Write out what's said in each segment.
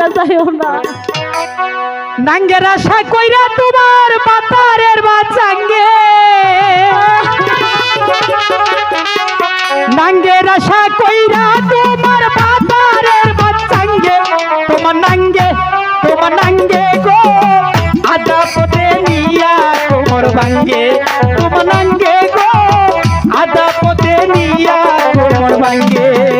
বলে যাইও নাঙ্গের আশা কইরা তোমার পাতারের বাচ্চাঙ্গে। নাঙ্গের আশা কইরা তোমার পাতারের বাচ্চাঙ্গে। তোমার নাঙ্গে তোমার নাঙ্গে গো। আদা পটে নিয়া তোমার ভাঙ্গে। তোমার নাঙ্গে গো। আদা পটে নিয়া তোমার ভাঙ্গে।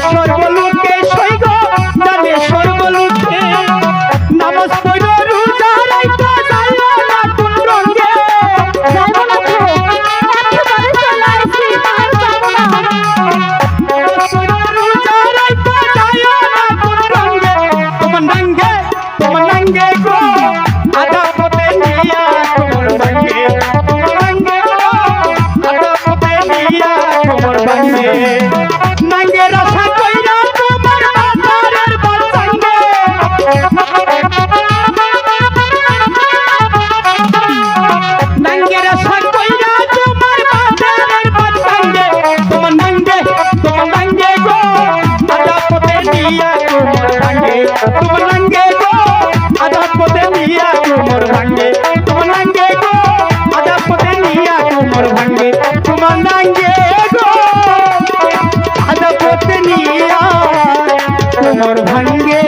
Krishna ভাঙ্গে তোমার ভাঙ্গে গো আধা পথে নিয়া তোমার ভাঙ্গে তোমার ভাঙ্গে গো আধা পথে নিয়া তোমার ভাঙ্গে তোমার তোমার ভাঙ্গে